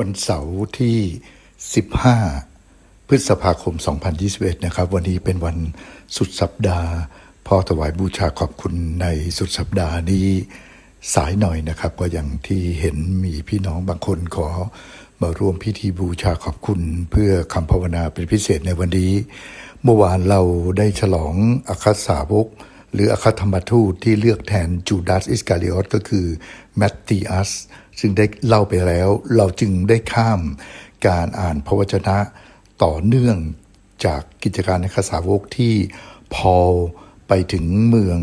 วันเสาร์ที่ 15 พฤษภาคม 2021 นะครับ วันนี้เป็นวันสุดสัปดาห์ พอถวายบูชาขอบคุณในสุดสัปดาห์นี้สายหน่อยนะครับ ก็อย่างที่เห็นมีพี่น้องบางคนขอมาร่วมพิธีบูชาขอบคุณเพื่อคำภาวนาเป็นพิเศษในวันนี้ เมื่อวานเราได้ฉลองอครสาวก หรืออครธรรมทูตที่เลือกแทนจูดาสอิสกาลิออสก็คือแมตติอัส ซึ่งได้เล่าไปแล้ว เราจึงได้ข้ามการอ่านพระวจนะต่อเนื่องจากกิจการในคาสาวกที่พอลไปถึงเมือง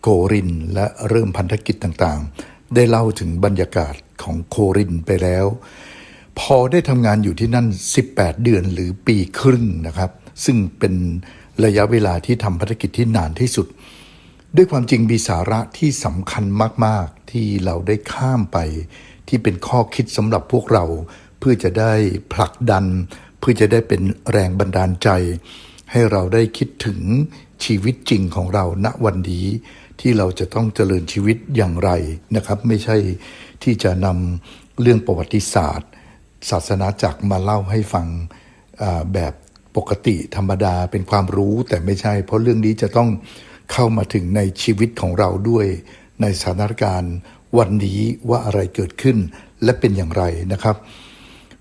โกรินและเริ่มพันธกิจต่างๆ ได้เล่าถึงบรรยากาศของโครินไปแล้ว พอได้ทำงานอยู่ที่นั่น 18 เดือนหรือปีครึ่งนะครับ ซึ่งเป็นระยะเวลาที่ทำภารกิจที่นานที่สุด ด้วยความจริงมีสาระที่สำคัญมากๆ ที่เราได้ข้ามไป ที่เป็นข้อคิดสำหรับพวกเรา เพื่อจะได้ผลักดัน เพื่อจะได้เป็นแรงบันดาลใจ ให้เราได้คิดถึงชีวิตจริงของเราณวันนี้ ที่เราจะต้องเจริญชีวิตอย่างไรนะครับ ไม่ใช่ที่จะนำเรื่องประวัติศาสตร์ ศาสนาจักรมาเล่าให้ฟังแบบปกติธรรมดาเป็นความรู้แต่ไม่ใช่ เพราะเรื่องนี้จะต้องเข้ามาถึงในชีวิตของเราด้วย ในสถานการณ์วันนี้ว่าอะไรเกิดขึ้นและเป็นอย่างไรนะครับ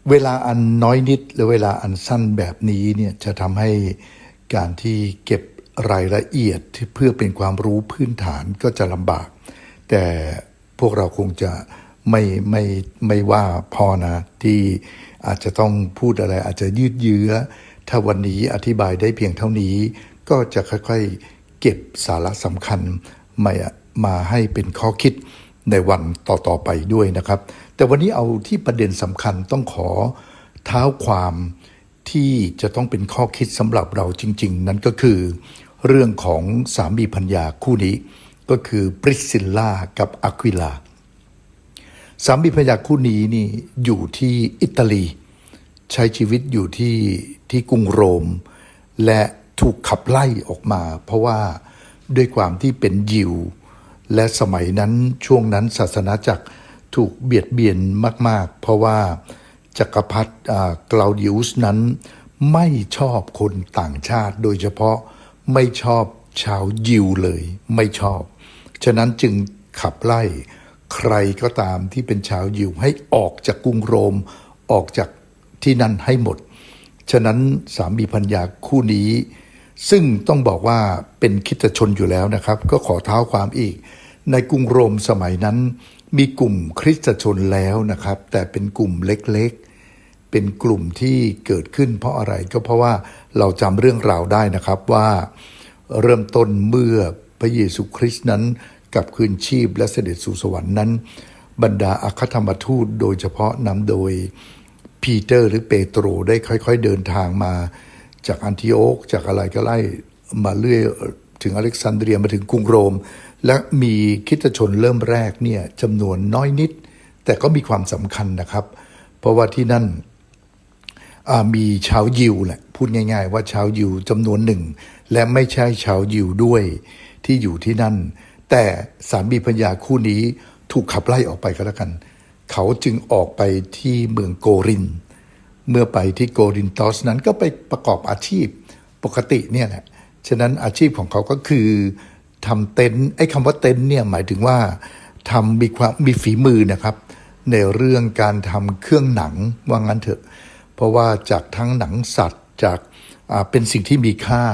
เวลาอันน้อยนิดและเวลาอันสั้นแบบนี้เนี่ยจะทำให้การที่เก็บรายละเอียดเพื่อเป็นความรู้พื้นฐานก็จะลำบาก แต่พวกเราคงจะไม่ไม่ไม่ว่าพอนะ ที่อาจจะต้องพูดอะไร อาจจะยืดเยื้อ ถ้าวันนี้อธิบายได้เพียงเท่านี้ ก็จะค่อยๆ เก็บสาระสำคัญมา มาให้เป็นข้อคิดในวันต่อๆไปด้วยนะครับ แต่วันนี้เอาที่ประเด็นสำคัญต้องขอเท้าความที่จะต้องเป็นข้อคิดสำหรับเราจริง ๆ นั้นก็คือ เรื่องของสามีพัญญาคู่นี้ ก็คือปริสซิลล่ากับอะควิลาสามีภรรยาคู่นี้นี่อยู่ที่อิตาลี ใช้ชีวิตอยู่ที่ที่กรุงโรม และถูกขับไล่ออกมา เพราะว่าด้วยความที่เป็นยิว และสมัยนั้นช่วงนั้นศาสนาจักรถูกเบียดเบียนมาก ๆ เพราะว่าจักรพรรดิกลาวดิอุสนั้น ไม่ชอบคนต่างชาติ โดยเฉพาะไม่ชอบชาวยิวเลยไม่ชอบ ฉะนั้นจึงขับไล่ใครก็ตามที่เป็นชาวยิวให้ออกจากกรุงโรมออกจากที่นั่นให้หมด ฉะนั้นสามีพัญญาคู่นี้ ซึ่งต้องบอกว่าเป็นคิดชนอยู่แล้วนะครับ ก็ขอเท้าความอีก ในกรุงโรมสมัยนั้น มีกลุ่มคริสตชนแล้วนะครับ แต่เป็นกลุ่มเล็กๆ เป็นกลุ่มที่เกิดขึ้นเพราะอะไรก็เพราะว่าเราจำเรื่องราวได้นะครับว่าเริ่มต้นเมื่อพระเยซูคริสต์นั้นกลับคืนชีพและเสด็จสู่สวรรค์นั้น บรรดาอัครธรรมทูตโดยเฉพาะนำโดยปีเตอร์หรือเปโตรได้ค่อยๆเดินทางมา จากอันทิโอกจากอะไรก็ไล่มาเรื่อยถึงอเล็กซานเดรียมาถึงกรุงโรม และมีคริสตชนเริ่มแรกเนี่ยจำนวนน้อยนิด แต่ก็มีความสำคัญนะครับ เพราะว่าที่นั่นมีชาวยิวแหละพูดง่าย ๆ ว่าชาวยิวจำนวนหนึ่ง และไม่ใช่ชาวยิวด้วยที่อยู่ที่นั่น แต่สามีภรรยาคู่นี้ถูกขับไล่ออกไปก็แล้วกัน เขาจึงออกไปที่เมืองโกริน เมื่อไปที่โกรินตอสนั้นก็ไปประกอบอาชีพปกติเนี่ยแหละฉะนั้นอาชีพของเขาก็คือ ทำเต็นท์ไอ้คำว่าเต็นท์เนี่ยหมายถึงว่าทำมีความมีฝีมือนะครับ ในเรื่องการทำเครื่องหนังว่างั้นเถอะ เพราะว่าจากทั้งหนังสัตว์จากอ่าเป็นสิ่งที่มีค่า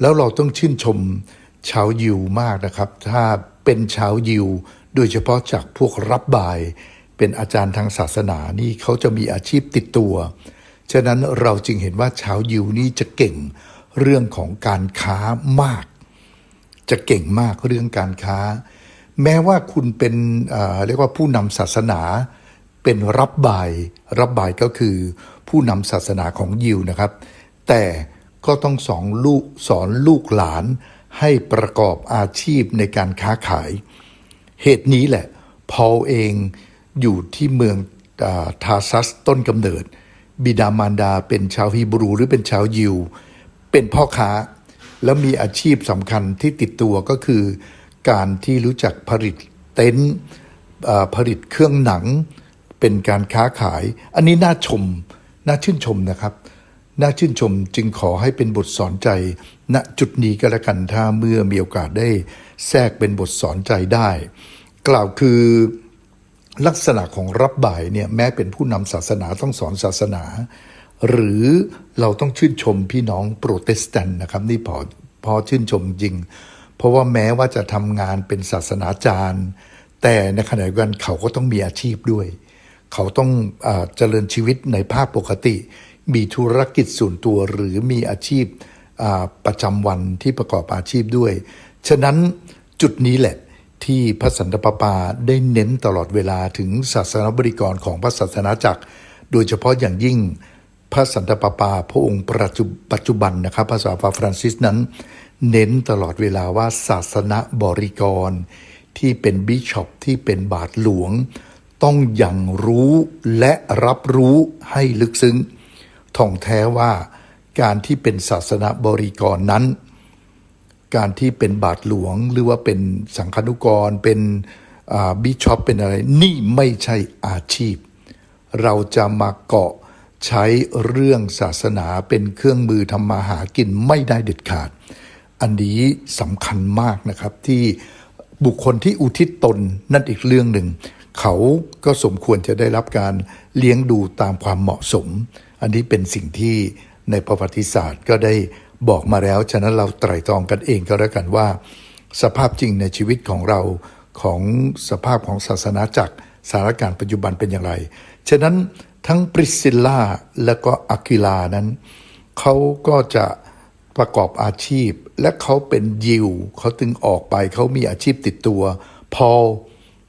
แล้วเราต้องชื่นชมชาวยิวมากนะครับ ถ้าเป็นชาวยิว โดยเฉพาะจากพวกรับบาย เป็นอาจารย์ทางศาสนานี่เขาจะมีอาชีพติดตัว ฉะนั้นเราจึงเห็นว่าชาวยิวนี่จะเก่งเรื่องของการค้ามาก จะเก่งมากเรื่องการค้า แม้ว่าคุณเป็นเเรียกว่าผู้นำศาสนาเป็นรับบายรับบายก็คือผู้นำศาสนาของยิวนะครับ แต่ก็ต้องสอนลูกสอนลูกหลานให้ประกอบอาชีพในการค้าขาย เหตุนี้แหละพอลเองอยู่ที่เมืองอทาซัสต้นกำเนิด บิดามารดาเป็นชาวฮีบรูหรือเป็นชาวยิว เป็นพ่อค้า แล้วมีอาชีพสำคัญที่ติดตัวก็คือ การที่รู้จักผลิตเต็นท์ผลิตเครื่องหนัง เป็นการค้าขาย อันนี้น่าชม น่าชื่นชมนะครับ น่าชื่นชมจึงขอให้เป็นบทสอนใจ ณจุดนี้ก็แล้วกันถ้าเมื่อมีโอกาสได้แทรกเป็นบทสอนใจได้ กล่าวคือลักษณะของรับบ่ายเนี่ยแม้เป็นผู้นำศาสนาต้องสอนศาสนา หรือเราต้องชื่นชมพี่น้องโปรเตสแตนต์นะครับ นี่พอพอชื่นชมจริง เพราะว่าแม้ว่าจะทำงานเป็นศาสนาจารย์ แต่ในขณะเดียวกันเขาก็ต้องมีอาชีพด้วย เขาต้องอเจริญชีวิตในภาพปกติ มีธุรกิจส่วนตัวหรือมีอาชีพประจำวันที่ประกอบอาชีพด้วย ฉะนั้นจุดนี้แหละที่พระสันตะปาปาได้เน้นตลอดเวลาถึงศาสนบริกรของพระศาสนาจักร โดยเฉพาะอย่างยิ่ง พระสันตะปาปาพระองค์ปัจจุบันนะครับพระสาฟาฟรานซิสนั้น เน้นตลอดเวลาว่าศาสนบริกร ที่เป็นบิชอปที่เป็นบาทหลวง ต้องยังรู้และรับรู้ให้ลึกซึ้งท่องแท้ว่าการที่เป็นศาสนบริกรนั้น การที่เป็นบาทหลวงหรือว่าเป็นสังฆนุกรเป็นบิชอปเป็นอะไร นี่ไม่ใช่อาชีพ เราจะมาเกาะ ใช้เรื่องศาสนาเป็นเครื่องมือทำมาหากินไม่ได้เด็ดขาด อันนี้สำคัญมากนะครับที่บุคคลที่อุทิศตนนั่นอีกเรื่องหนึ่ง เขาก็สมควรจะได้รับการเลี้ยงดูตามความเหมาะสม อันนี้เป็นสิ่งที่ในประวัติศาสตร์ก็ได้บอกมาแล้ว ฉะนั้นเราไตร่ตรองกันเองก็แล้วกันว่า สภาพจริงในชีวิตของเราของสภาพของศาสนาจักรสถานการณ์ปัจจุบันเป็นอย่างไร ฉะนั้น ทั้งปริสซิลล่าและก็อะคิลานั้น เขาก็จะประกอบอาชีพ และเขาเป็นยิวเขาถึงออกไปเขามีอาชีพติดตัว พอล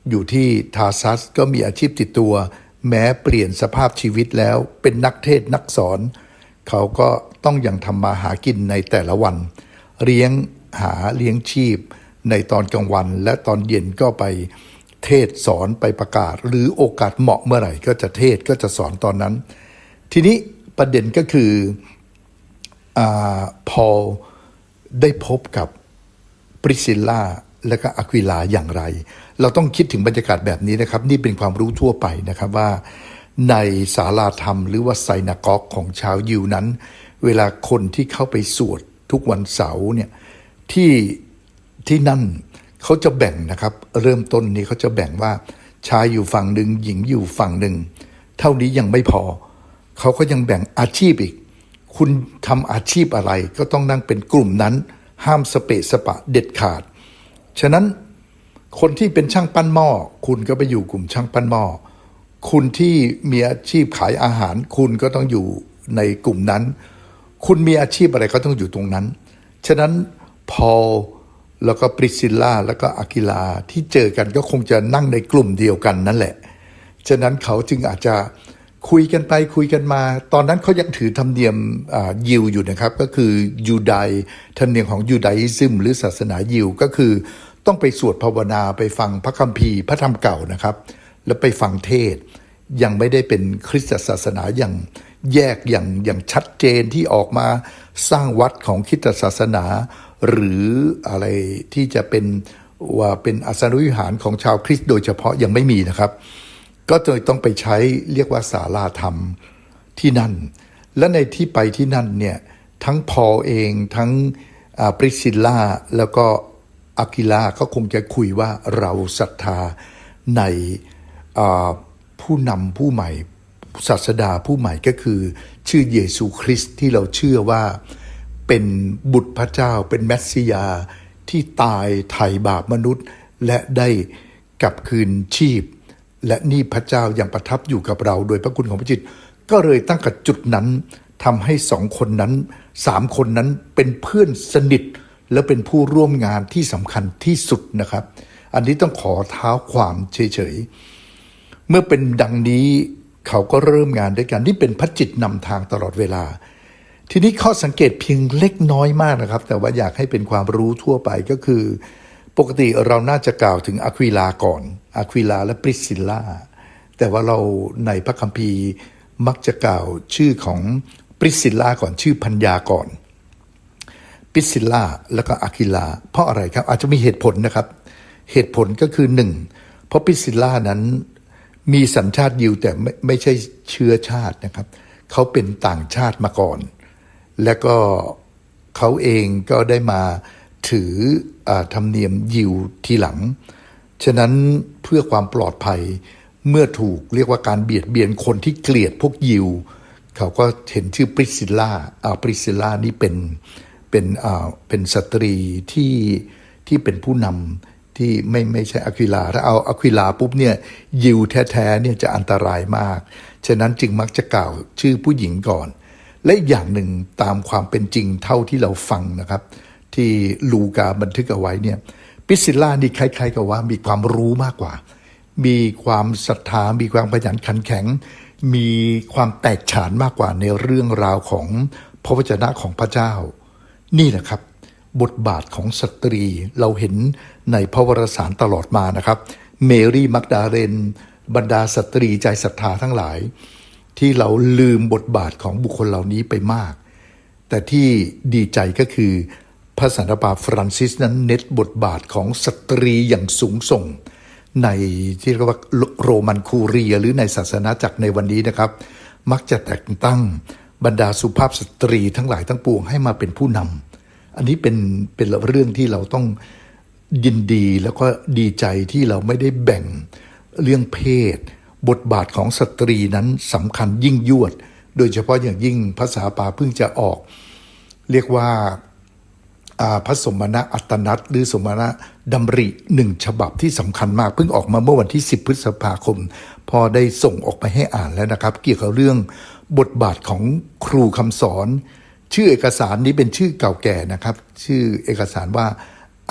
อยู่ที่ทาซัสก็มีอาชีพติดตัว แม้เปลี่ยนสภาพชีวิตแล้วเป็นนักเทศน์นักสอน เขาก็ต้องยังทำมาหากินในแต่ละวัน เลี้ยงหาเลี้ยงชีพในตอนกลางวัน และตอนเย็นก็ไป เทศสอนไปประกาศ หรือโอกาสเหมาะเมื่อไหร่ก็จะเทศก็จะสอนตอนนั้น ทีนี้ประเด็นก็คืออพอได้พบกับปริซิลล่าและก็อะควิลาอย่างไร เราต้องคิดถึงบรรยากาศแบบนี้นะครับ นี่เป็นความรู้ทั่วไปนะครับว่า ในศาลาธรรมหรือว่าไซนากอกของชาวยิวนั้น เวลาคนที่เข้าไปสวดทุกวันเสาร์เนี่ยที่ที่นั่น เขาจะแบ่งนะครับ เริ่มต้นนี้เขาจะแบ่งว่าชายอยู่ฝั่งหนึ่งหญิงอยู่ฝั่งหนึ่ง เท่านี้ยังไม่พอ เขาก็ยังแบ่งอาชีพอีก คุณทำอาชีพอะไรก็ต้องนั่งเป็นกลุ่มนั้น ห้ามสเปะสปะเด็ดขาด ฉะนั้นคนที่เป็นช่างปั้นหม้อคุณก็ไปอยู่กลุ่มช่างปั้นหม้อคุณที่มีอาชีพขายอาหาร คุณก็ต้องอยู่ในกลุ่มนั้น คุณมีอาชีพอะไรก็ต้องอยู่ตรงนั้น ฉะนั้นพอ แล้วก็ปริซิลล่าแล้วก็อากิลาที่เจอกันก็คงจะนั่งในกลุ่มเดียวกันนั่นแหละ ฉะนั้นเขาจึงอาจจะคุยกันไปคุยกันมา ตอนนั้นเขายังถือธรรมเนียมอ่ายิวอยู่นะครับ ก็คือยูไดธรรมเนียมของยูไดซึมหรือศาสนายิวก็คือต้องไปสวดภาวนาไปฟังพระคัมภีร์พระธรรมเก่านะครับ แล้วไปฟังเทศ ยังไม่ได้เป็นคริสตศาสนาอย่างแยกอย่างอย่างชัดเจนที่ออกมาสร้างวัดของคริสตศาสนา หรืออะไรที่จะเป็นว่าเป็นอาสนวิหารของชาวคริสต์โดยเฉพาะยังไม่มีนะครับ ก็เลยต้องไปใช้เรียกว่าศาลาธรรมที่นั่น และในที่ไปที่นั่นเนี่ยทั้งพอลเองทั้งปริซิลล่าแล้วก็อากิลาก็คงจะคุยว่าเราศรัทธาในผู้นำผู้ใหม่ศาสดาผู้ใหม่ก็คือ ชื่อเยซูคริสต์ที่เราเชื่อว่า เป็นบุตรพระเจ้าเป็นแมสซิยา ที่ตายไถ่บาปมนุษย์ และได้กลับคืนชีพ และนี่พระเจ้ายังประทับอยู่กับเรา โดยพระคุณของพระจิต ก็เลยตั้งกับจุดนั้นทำให้สองคนนั้นสามคนนั้นเป็นเพื่อนสนิท และเป็นผู้ร่วมงานที่สำคัญที่สุดนะครับ อันนี้ต้องขอเท้าความเฉยๆ เมื่อเป็นดังนี้เขาก็เริ่มงานด้วยกัน นี่เป็นพระจิตนำทางตลอดเวลา ทีนี้ข้อสังเกตเพียงเล็กน้อยมากนะครับ แต่ว่าอยากให้เป็นความรู้ทั่วไปก็คือ ปกติเราน่าจะกล่าวถึงอะควิลาก่อนอะควิลาและปริสซิลล่าแต่ว่าเราในพระคัมภีร์มักจะกล่าวชื่อของปริสซิลล่าก่อนชื่อพัญญาก่อนปริสซิลล่าแล้วก็อะคิลา เพราะอะไรครับอาจจะมีเหตุผลนะครับ เหตุผลก็คือหนึ่งเพราะปริสซิลล่านั้นมีสัญชาติยิวแต่ไม่ไม่ใช่เชื้อชาตินะครับ เขาเป็นต่างชาติมาก่อน แล้วก็เขาเองก็ได้มาถืออธรรมเนียมยิวทีหลัง ฉะนั้นเพื่อความปลอดภัยเมื่อถูกเรียกว่าการเบียดเบียนคนที่เกลียดพวกยิว เขาก็เห็นชื่อปริสซิลล่าอ่าปริสซิลล่านี่เป็นเป็นอ่าเป็นสตรีที่ที่เป็นผู้นำที่ไม่ไม่ใช่อะควิลา ถ้าเอาอะควิลาปุ๊บเนี่ยยิวแท้ๆเนี่ยจะอันตรายมาก ฉะนั้นจึงมักจะกล่าวชื่อผู้หญิงก่อน และอย่างหนึ่งตามความเป็นจริงเท่าที่เราฟังนะครับ ที่ลูกาบันทึกเอาไว้เนี่ยปิสซิลล่านี่คล้ายๆกับว่ามีความรู้มากกว่า มีความศรัทธา มีความขยันขันแข็ง มีความแตกฉานมากกว่าในเรื่องราวของพระวจนะของพระเจ้า นี่แหละครับ บทบาทของสตรีเราเห็นในพระวรสารตลอดมานะครับ เมรี่มักดาเรน บรรดาสตรีใจศรัทธาทั้งหลาย ที่เราลืมบทบาทของบุคคลเหล่านี้ไปมาก แต่ที่ดีใจก็คือพระสันตะปาฟรานซิสนั้นเน้นบทบาทของสตรีอย่างสูงส่ง ในที่เรียกว่าโรมันคูเรียหรือในศาสนาจักรในวันนี้นะครับ มักจะแต่งตั้งบรรดาสุภาพสตรีทั้งหลายทั้งปวงให้มาเป็นผู้นำอันนี้เป็นเป็นเรื่องที่เราต้องยินดีแล้วก็ดีใจที่เราไม่ได้แบ่งเรื่องเพศ บทบาทของสตรีนั้นสำคัญยิ่งยวด โดยเฉพาะอย่างยิ่งภาษาป่าเพิ่งจะออก เรียกว่าอ่าพระสมณะอัตนัตหรือสมณะดำริหนึ่งฉบับที่สำคัญมาก เพิ่งออกมาเมื่อวันที่ 10 พฤษภาคม พอได้ส่งออกไปให้อ่านแล้วนะครับ เกี่ยวกับเรื่องบทบาทของครูคำสอน ชื่อเอกสารนี้เป็นชื่อเก่าแก่นะครับ ชื่อเอกสารว่า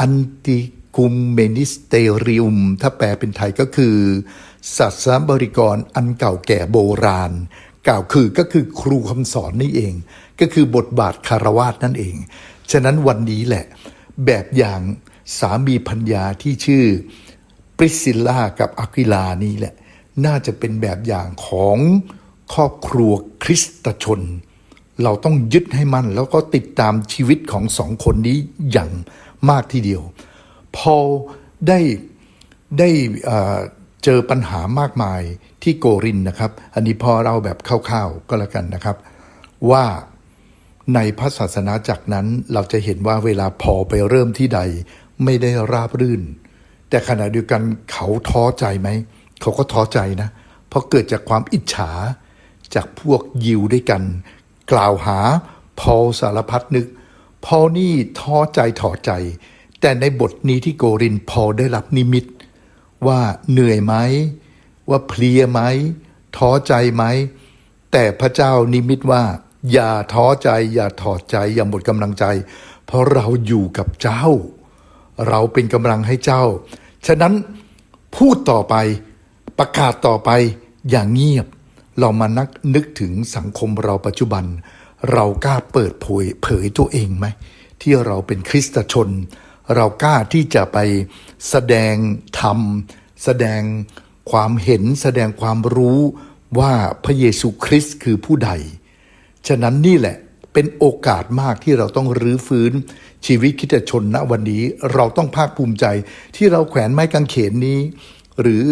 Anticum Ministerium ถ้าแปลเป็นไทยก็คือ ศาสนบริกรอันเก่าแก่โบราณ กล่าวคือก็คือครูคำสอนนี่เอง ก็คือบทบาทคารวาสนั่นเอง ฉะนั้นวันนี้แหละ แบบอย่างสามีพัญญาที่ชื่อปริสซิลล่ากับอะควิลานี่แหละ น่าจะเป็นแบบอย่างของครอบครัวคริสตชน เราต้องยึดให้มั่นแล้วก็ติดตามชีวิตของสองคนนี้อย่างมากทีเดียว พอได้ได้ เจอปัญหามากมายที่โกรินนะครับ อันนี้พอเราแบบคร่าวๆก็แล้วกันนะครับ ว่าในพระศาสนาจักรนั้นเราจะเห็นว่าเวลาพอไปเริ่มที่ใดไม่ได้ราบรื่น แต่ขณะเดียวกันเขาท้อใจไหม เขาก็ท้อใจนะ เพราะเกิดจากความอิจฉาจากพวกยิวด้วยกัน กล่าวหาพอสารพัดนึก พอนี่ท้อใจถอดใจ แต่ในบทนี้ที่โกรินพอได้รับนิมิต ว่าเหนื่อยไหม ว่าเพลียไหม ท้อใจไหม แต่พระเจ้านิมิตว่า อย่าท้อใจ อย่าถอดใจ อย่าหมดกำลังใจ เพราะเราอยู่กับเจ้า เราเป็นกำลังให้เจ้า ฉะนั้นพูดต่อไปประกาศต่อไปอย่างเงียบ เรามานักนึกถึงสังคมเราปัจจุบัน เรากล้าเปิดเผยเผยตัวเองไหม ที่เราเป็นคริสตชน เรากล้าที่จะไปแสดงธรรม แสดงความเห็น แสดงความรู้ว่าพระเยซูคริสต์คือผู้ใด ฉะนั้นนี่แหละเป็นโอกาสมากที่เราต้องรื้อฟื้นชีวิตคิดชนณวันนี้เราต้องภาคภูมิใจที่เราแขวนไม้กางเขนนี้ หรือ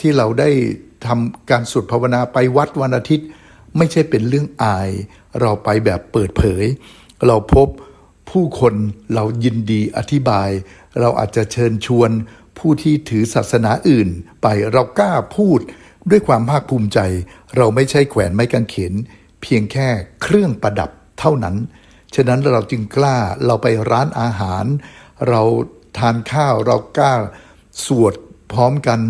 ที่เราได้ทำการสวดภาวนาไปวัดวันอาทิตย์ ไม่ใช่เป็นเรื่องอาย เราไปแบบเปิดเผย เราพบ ผู้คนเรายินดีอธิบาย เราอาจจะเชิญชวน ผู้ที่ถือศาสนาอื่น ไปเรากล้าพูดด้วยความภาคภูมิใจ เราไม่ใช่แขวนไม้กางเขน เพียงแค่เครื่องประดับเท่านั้น ฉะนั้นเราจึงกล้าเราไปร้านอาหาร เราทานข้าวเรากล้าสวดพร้อมกัน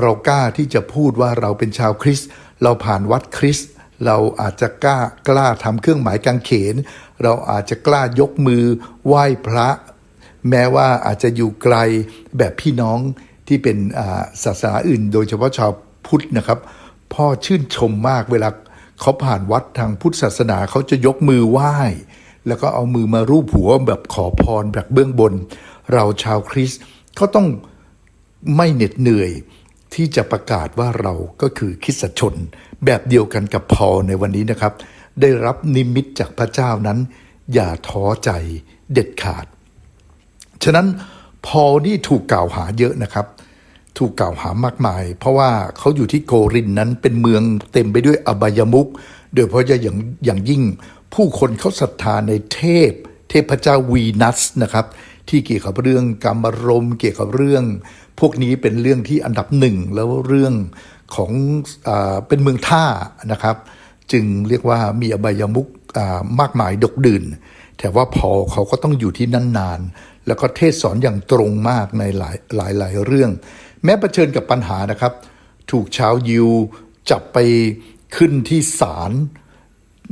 เรากล้าที่จะพูดว่าเราเป็นชาวคริสต์เราผ่านวัดคริสต์ เราอาจจะกล้ากล้าทำเครื่องหมายกางเขน เราอาจจะกล้ายกมือไหว้พระ แม้ว่าอาจจะอยู่ไกลแบบพี่น้องที่เป็นศาสนาอื่น โดยเฉพาะชาวพุทธนะครับ พ่อชื่นชมมากเวลาเขาผ่านวัดทางพุทธศาสนาเขาจะยกมือไหว้ แล้วก็เอามือมารูปหัวแบบขอพรแบบเบื้องบน เราชาวคริสต์ก็ต้องไม่เหน็ดเหนื่อยที่จะประกาศว่าเราก็คือคริสตชน แบบเดียวกันกับพอในวันนี้นะครับ ได้รับนิมิตจากพระเจ้านั้น อย่าท้อใจเด็ดขาด ฉะนั้นพอนี่ถูกกล่าวหาเยอะนะครับ ถูกกล่าวหามากมาย เพราะว่าเขาอยู่ที่โกรินนั้นเป็นเมืองเต็มไปด้วยอบายมุกโดยเฉพาะอย่างอย่างยิ่งผู้คนเขาศรัทธาในเทพ เทพเจ้าวีนัสนะครับ ที่เกี่ยวกับเรื่องกรรมารมณ์เกี่ยวกับเรื่อง พวกนี้เป็นเรื่องที่อันดับหนึ่งแล้วเรื่องของอเป็นเมืองท่านะครับ จึงเรียกว่ามีอบายมุกมากมายดกดื่น แต่ว่าพอเขาก็ต้องอยู่ที่นั่นนาน แล้วก็เทศสอนอย่างตรงมากในหลายหลายหลายเรื่อง แม้เผชิญกับปัญหานะครับ ถูกชาวยิวจับไปขึ้นที่ศาล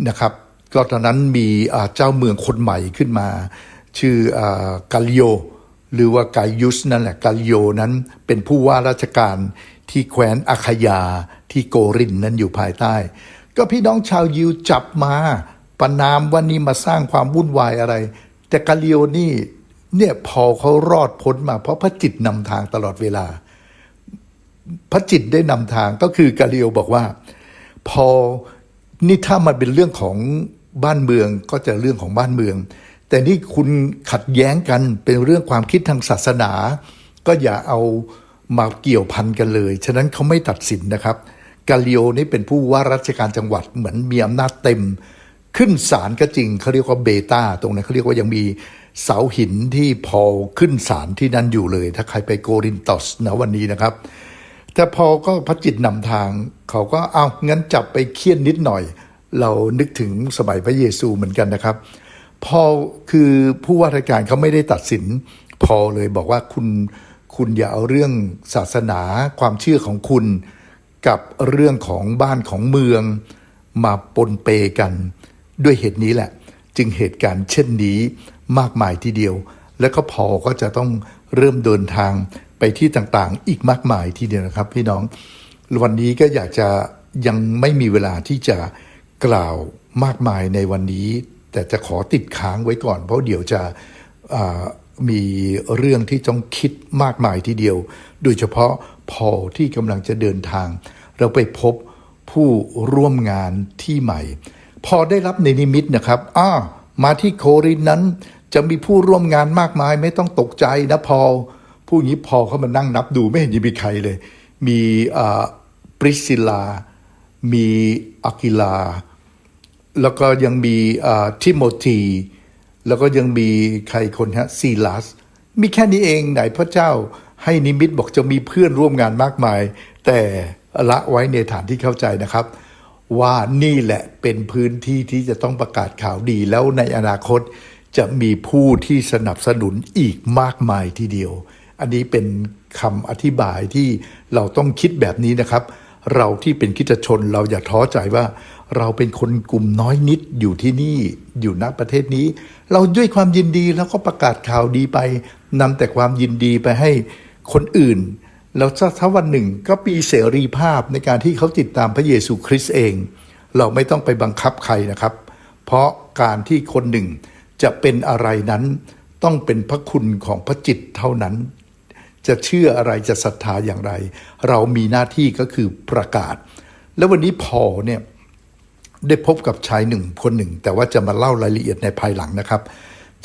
นะครับก็ตอนนั้นมีเจ้าเมืองคนใหม่ขึ้นมา ชื่ออกาลิโยหรือว่ากายุสนั่นแหละกาลิโยนั้นเป็นผู้ว่าราชการที่แคว้นอาคายาที่โกรินนั้นอยู่ภายใต้ ก็พี่น้องชาวยิวจับมาประนามว่านี่มาสร้างความวุ่นวายอะไร แต่กาลิโยนี่เนี่ยพอเขารอดพ้นมา เพราะพระจิตนำทางตลอดเวลา พระจิตได้นำทางก็คือกาลิโอบอกว่า พอนี่ถ้ามันเป็นเรื่องของบ้านเมืองก็จะเรื่องของบ้านเมือง แต่นี่คุณขัดแย้งกันเป็นเรื่องความคิดทางศาสนา ก็อย่าเอามาเกี่ยวพันกันเลย ฉะนั้นเขาไม่ตัดสินนะครับ กาลิโอนี่เป็นผู้ว่าราชการจังหวัดเหมือนมีอำนาจเต็ม ขึ้นศาลก็จริงเขาเรียกว่าเบต้าตรงนั้นเขาเรียกว่ายังมีเสาหินที่พอขึ้นศาลที่นั่นอยู่เลย ถ้าใครไปโกรินตอสนะวันนี้นะครับ แต่พอก็พระจิตนำทาง เขาก็เอางั้นจับไปเคี่ยนนิดหน่อย เรานึกถึงสมัยพระเยซูเหมือนกันนะครับ พอคือผู้ว่าราชการเขาไม่ได้ตัดสิน พอเลยบอกว่าคุณคุณอย่าเอาเรื่องศาสนาความเชื่อของคุณกับเรื่องของบ้านของเมืองมาปนเปกัน ด้วยเหตุนี้แหละ จึงเหตุการณ์เช่นนี้มากมายทีเดียว แล้วก็พอก็จะต้องเริ่มเดินทางไปที่ต่างๆ อีกมากมายทีเดียวนะครับ พี่น้อง วันนี้ก็อยากจะยังไม่มีเวลาที่จะกล่าวมากมายในวันนี้ แต่จะขอติดค้างไว้ก่อน เพราะเดี๋ยวจะมีเรื่องที่ต้องคิดมากมายทีเดียว โดยเฉพาะพอที่กำลังจะเดินทาง เราไปพบผู้ร่วมงานที่ใหม่ พอได้รับในนิมิตนะครับอ้ามาที่โครินนั้นจะมีผู้ร่วมงานมากมายไม่ต้องตกใจนะพอผู้นี้พอเขามานั่งนับดูไม่เห็นมีใครเลย มีปริซิลา มีอากิลา แล้วก็ยังมีทิโมธีแล้วก็ยังมีใครคนฮะซีลัส มีแค่นี้เองไหนพระเจ้าให้นิมิตบอกจะมีเพื่อนร่วมงานมากมาย แต่ละไว้ในฐานที่เข้าใจนะครับ ว่านี่แหละเป็นพื้นที่ที่จะต้องประกาศข่าวดีแล้วในอนาคตจะมีผู้ที่สนับสนุนอีกมากมายทีเดียว อันนี้เป็นคำอธิบายที่เราต้องคิดแบบนี้นะครับ เราที่เป็นคริสตชนเราอย่าท้อใจว่า เราเป็นคนกลุ่มน้อยนิดอยู่ที่นี่อยู่ณประเทศนี้ เราด้วยความยินดีแล้วก็ประกาศข่าวดีไปนำแต่ความยินดีไปให้คนอื่น แล้วถ้าวันหนึ่งก็มีเสรีภาพในการที่เขาติดตามพระเยซูคริสต์เอง เราไม่ต้องไปบังคับใครนะครับ เพราะการที่คนหนึ่งจะเป็นอะไรนั้นต้องเป็นพระคุณของพระจิตเท่านั้น จะเชื่ออะไรจะศรัทธาอย่างไร เรามีหน้าที่ก็คือประกาศ แล้ววันนี้พอเนี่ย ได้พบกับชายหนุ่มคนหนึ่ง แต่ว่าจะมาเล่ารายละเอียดในภายหลังนะครับ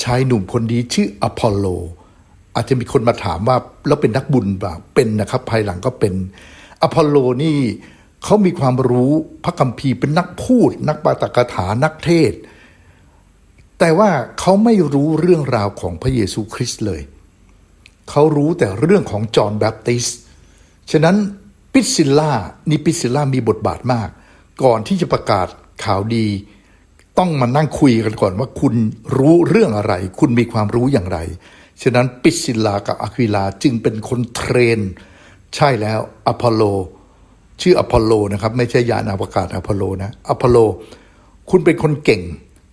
ชายหนุ่มคนนี้ชื่ออพอลโล อาจจะมีคนมาถามว่าแล้วเป็นนักบุญเปล่าเป็นนะครับ ภายหลังก็เป็นอพอลโลนี่เขามีความรู้พระคัมภีร์เป็นนักพูด นักปาตกถานักเทศ แต่ว่าเขาไม่รู้เรื่องราวของพระเยซูคริสต์เลย เขารู้แต่เรื่องของจอห์นแบปติสฉะนั้นปิซิลล่านี่ปิซิลล่ามีบทบาทมาก ก่อนที่จะประกาศ ข่าวดี ต้องมานั่งคุยกันก่อนว่าคุณรู้เรื่องอะไร คุณมีความรู้อย่างไร ฉะนั้นปิสซิลลากับอะควิลาจึงเป็นคนเทรน ใช่แล้วอพอลโล ชื่ออพอลโลนะครับ ไม่ใช่ยานอวกาศอพอลโลนะอพอลโล คุณเป็นคนเก่ง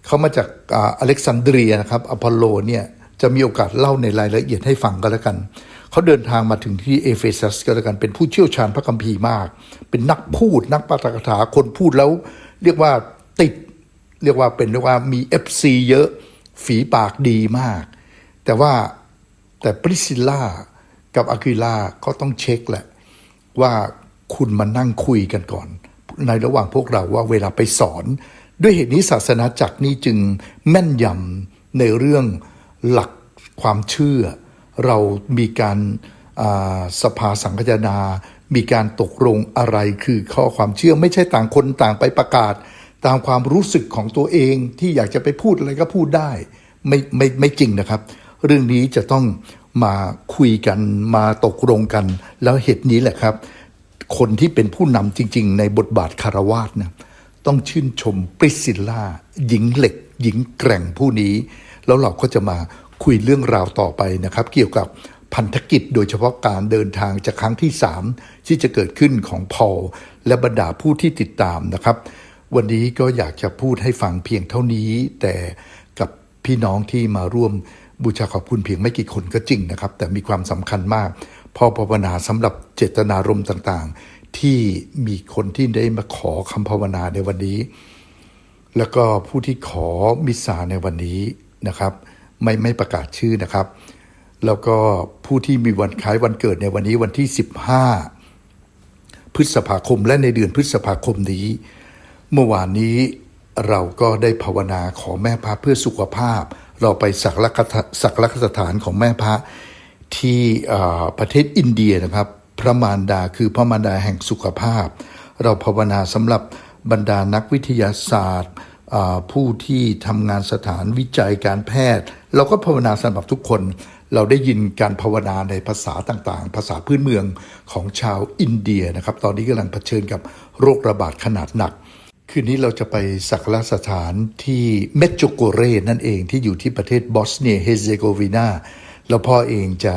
เขามาจากอาอเล็กซานเดรียนะครับอพอลโลเนี่ยจะมีโอกาสเล่าในรายละเอียดให้ฟังก็แล้วกัน เขาเดินทางมาถึงที่เอเฟซัสก็แล้วกัน เป็นผู้เชี่ยวชาญพระคัมภีร์มาก เป็นนักพูดนักปาฐกถาคนพูดแล้ว เรียกว่าติด เรียกว่าเป็นเรียกว่ามี FC เยอะฝีปากดีมาก แต่ว่าแต่ปริซิล่ากับอาคิล่าก็ต้องเช็คแหละ ว่าคุณมานั่งคุยกันก่อน ในระหว่างพวกเราว่าเวลาไปสอน ด้วยเหตุนี้ศาสนาจักรนี้จึงแม่นยำในเรื่องหลักความเชื่อ เรามีการาสภาสังคจนา มีการตกลงอะไรคือข้อความเชื่อไม่ใช่ต่างคนต่างไปประกาศ ตามความรู้สึกของตัวเองที่อยากจะไปพูดอะไรก็พูดได้ไม่ไม่ไม่จริงนะครับ เรื่องนี้จะต้องมาคุยกันมาตกลงกัน แล้วเหตุนี้แหละครับ คนที่เป็นผู้นำจริง ๆ ในบทบาทคารวาสนะต้องชื่นชมปริสิลล่าหญิงเหล็ก หญิงแกร่งผู้นี้ แล้วเราก็จะมาคุยเรื่องราวต่อไปนะครับ เกี่ยวกับ พันธกิจโดยเฉพาะการเดินทางจากครั้งที่ 3 ที่จะเกิดขึ้นของพอลและบรรดาผู้ที่ติดตามนะครับ วันนี้ก็อยากจะพูดให้ฟังเพียงเท่านี้ แต่กับพี่น้องที่มาร่วมบูชาขอบคุณเพียงไม่กี่คนก็จริงนะครับ แต่มีความสำคัญมาก พอภาวนาสำหรับเจตนารมณ์ต่างๆ ที่มีคนที่ได้มาขอคำภาวนาในวันนี้ แล้วก็ผู้ที่ขอมิสซาในวันนี้นะครับ ไม่ไม่ประกาศชื่อนะครับ แล้วก็ผู้ที่มีวันคล้ายวันเกิดในวันนี้วันที่ 15 พฤษภาคมและในเดือนพฤษภาคมนี้ เมื่อวานนี้เราก็ได้ภาวนาขอแม่พระเพื่อสุขภาพ เราไปสักการะสักการะสถานของแม่พระที่ประเทศอินเดียนะครับ พระมารดาคือพระมารดาแห่งสุขภาพ เราภาวนาสำหรับบรรดานักวิทยาศาสตร์ผู้ที่ทำงานสถานวิจัยการแพทย์ เราก็ภาวนาสำหรับทุกคน เราได้ยินการภาวนาในภาษาต่างๆ ภาษาพื้นเมืองของชาวอินเดียนะครับ ตอนนี้กำลังเผชิญกับโรคระบาดขนาดหนัก คืนนี้เราจะไปสักการะสถานที่เมจโกเรนั่นเองที่อยู่ที่ประเทศบอสเนียเฮเซโกวีนาแล้วพ่อเองจะ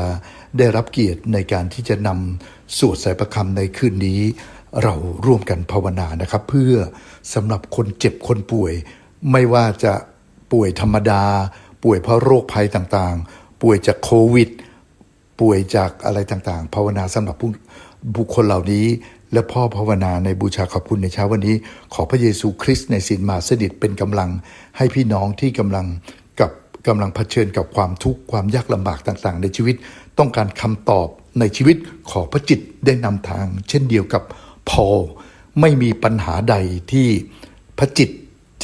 ได้รับเกียรติในการที่จะนำสวดสายประคำในคืนนี้ เราร่วมกันภาวนานะครับ เพื่อสำหรับคนเจ็บคนป่วย ไม่ว่าจะป่วยธรรมดา ป่วยเพราะโรคภัยต่างๆ ป่วยจากโควิด ป่วยจากอะไรต่างๆ ภาวนาสำหรับผู้บุคคลเหล่านี้ และพ่อภาวนาในบูชาขอบคุณในเช้าวันนี้ ขอพระเยซูคริสต์ในศีลมาสดิตเป็นกำลัง ให้พี่น้องที่กำลังกับกำลังเผชิญกับความทุกข์ความยากลำบากต่างๆ ในชีวิต ต้องการคำตอบในชีวิตขอพระจิตได้นำทาง เช่นเดียวกับพอลไม่มีปัญหาใดที่พระจิต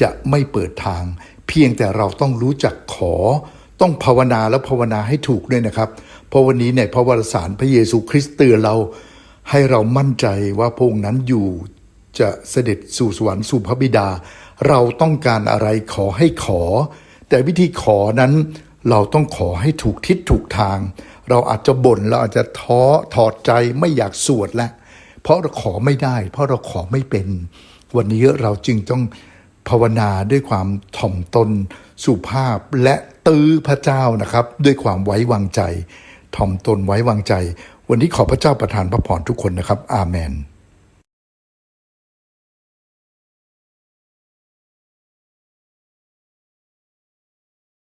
จะไม่เปิดทาง เพียงแต่เราต้องรู้จักขอ ต้องภาวนาและภาวนาให้ถูกด้วยนะครับ เพราะวันนี้ในพระวรสารพระเยซูคริสต์เตือนเราให้เรามั่นใจว่าพระองค์นั้นอยู่จะเสด็จสู่สวรรค์สู่พระบิดา เราต้องการอะไรขอให้ขอ แต่วิธีขอนั้นเราต้องขอให้ถูกทิศถูกทาง เราอาจจะบ่นเราอาจจะท้อถอดใจไม่อยากสวดแล้วเพราะเราขอไม่ได้ เพราะเราขอไม่เป็น วันนี้เราจึงต้องภาวนาด้วยความถ่อมตนสุภาพและ ตื้อพระเจ้านะครับ ด้วยความไว้วางใจ ถ่อมตนไว้วางใจ วันนี้ขอพระเจ้าประทานพระพรทุกคนนะครับ อาเมน